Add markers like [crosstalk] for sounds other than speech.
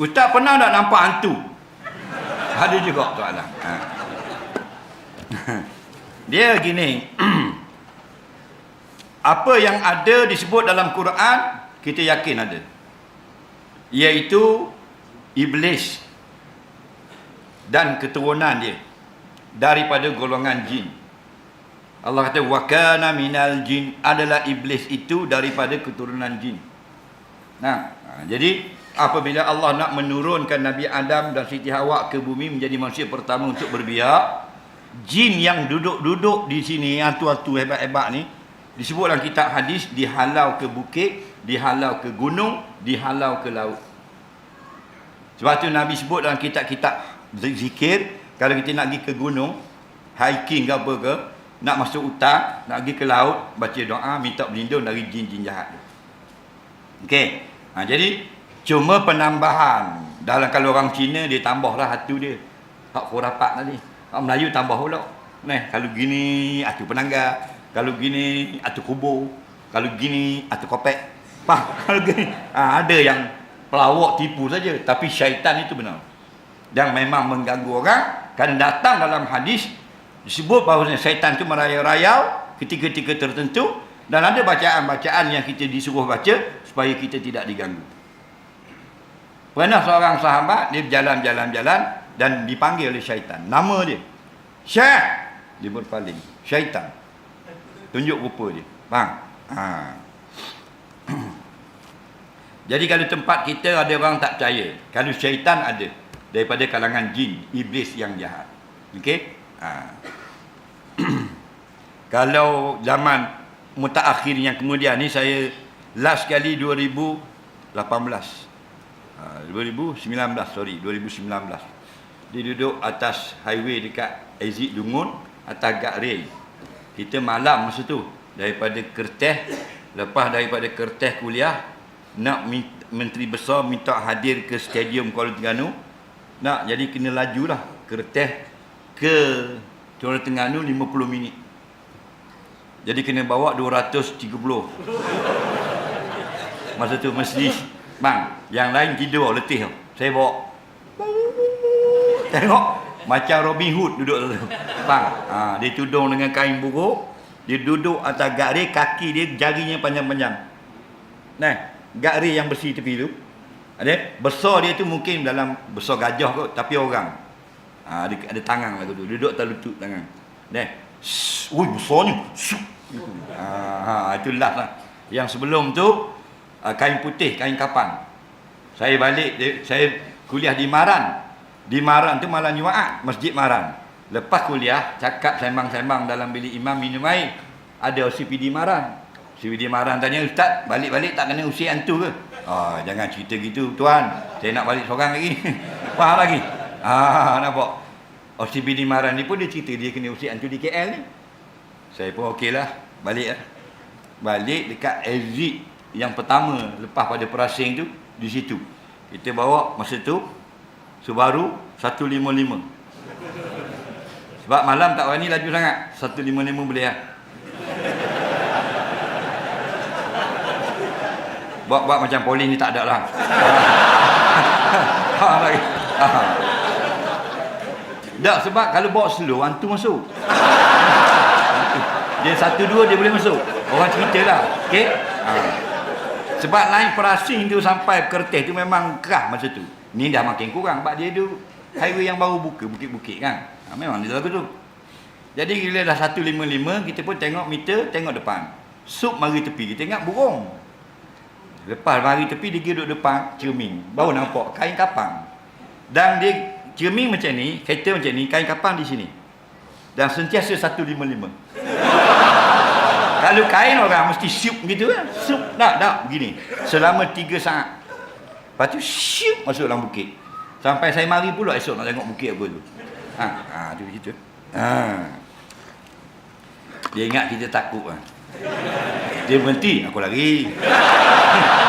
Ustaz pernah tak nampak hantu? Ada juga soalan. Ha. [laughs] Dia gini. [clears throat] Apa yang ada disebut dalam Quran, kita yakin ada. Iaitu iblis dan keturunan dia daripada golongan jin. Allah kata wa kana minal jin adalah iblis itu daripada keturunan jin. Nah, ha, jadi apabila Allah nak menurunkan Nabi Adam dan Siti Hawa ke bumi menjadi manusia pertama untuk berbiak, jin yang duduk-duduk di sini yang tua-tua hebat-hebat ni disebut dalam kitab hadis dihalau ke bukit, dihalau ke gunung, dihalau ke laut. Sebab tu Nabi sebut dalam kitab-kitab zikir kalau kita nak pergi ke gunung, hiking ke apa ke, nak masuk hutan, nak pergi ke laut, baca doa, minta berlindung dari jin-jin jahat tu. Okey. Ha, jadi, cuma penambahan. Dalam kalau orang Cina, dia tambahlah hatu dia. Hak khurapat tadi. Hak Melayu tambah pula. Nah, kalau gini, hatu penangga. Kalau gini, hatu kubur. Kalau gini, hatu kopek. [laughs] Kalau gini, ha, ada yang pelawak tipu saja. Tapi syaitan itu benar. Dan memang mengganggu orang. Kan datang dalam hadis, disebut bahawa syaitan itu merayau-rayau ketika-ketika tertentu dan ada bacaan-bacaan yang kita disuruh baca supaya kita tidak diganggu. Pernah seorang sahabat dia berjalan-jalan-jalan dan dipanggil oleh syaitan. Nama dia Syekh. Dia berpaling. Syaitan. Tunjuk rupa dia. Faham? Ha. [clears throat] Jadi kalau tempat kita ada orang tak percaya. Kalau syaitan ada. Daripada kalangan jin. Iblis yang jahat. Okey? Ha. [clears throat] Kalau zaman mutaakhir yang kemudian ni saya last kali 2018. Ha, 2019 sorry 2019. Dia duduk atas highway dekat exit Dungun atas guard rail. Kita malam masa tu daripada Kerteh lepas daripada Kerteh kuliah nak menteri besar minta hadir ke stadium Kuala Terengganu nak jadi kena lajulah Kerteh ke Kuala Terengganu 50 minit. Jadi kena bawa 230. Masa tu mesti bang, yang lain tidur letih. Saya bawa. Tengok macam Robin Hood duduk tu. Bang, ha, dia tudung dengan kain buruk, dia duduk atas gari kaki dia jarinya panjang-panjang. Nah, gari yang bersih tepi tu. Ada besar dia tu mungkin dalam besar gajah kot tapi orang. Ha, ada, ada tangan lah tu. Duduk tak lutut tangan. Dah. Ui, besarnya. Ha, ha, itu last lah. Yang sebelum tu, uh, kain putih, kain kapan. Saya balik, saya kuliah di Maran. Di Maran tu malam Jumaat, Masjid Maran. Lepas kuliah, cakap sembang-sembang dalam bilik imam minum air. Ada OCPD Maran. OCPD Maran tanya, Ustaz, balik-balik tak kena usir hantu ke? Oh, jangan cerita gitu, Tuan. Saya nak balik seorang lagi. [laughs] Faham lagi? Ah, nampak? OCPD Maran ni pun dia cerita dia kena usir hantu di KL ni. Saya pun okey lah. Balik lah. Balik dekat exit yang pertama lepas pada perasing tu. Di situ. Kita bawa masa tu Subaru 155. Sebab malam tak berani laju sangat. 155 boleh lah. Buat-buat macam polis ni tak ada lah. [laughs] ha. Ha. Tak sebab kalau bawa slow hantu masuk. Dia satu dua dia boleh masuk. Orang cerita lah. Okey? Ha. Sebab lain perasing tu sampai kertas tu memang kerah masa tu. Ni dah makin kurang sebab dia tu highway yang baru buka bukit-bukit kan. Ha, memang dia lagu tu. Jadi bila dah 155 kita pun tengok meter, tengok depan. Sup mari tepi, kita ingat burung. Lepas mari tepi dia duduk depan cermin. Baru nampak kain kapang. Dan dia cermin macam ni, kereta macam ni, kain kapang di sini. Dan sentiasa 155. Kalau kain orang mesti siup gitu kan. Siup tak tak begini. Selama 3 saat. Lepas tu siup masuk dalam bukit. Sampai saya mari pula esok nak tengok bukit apa tu. Ha, ha tu gitu. Ha. Dia ingat kita takut kan. Dia berhenti, aku lari. [laughs]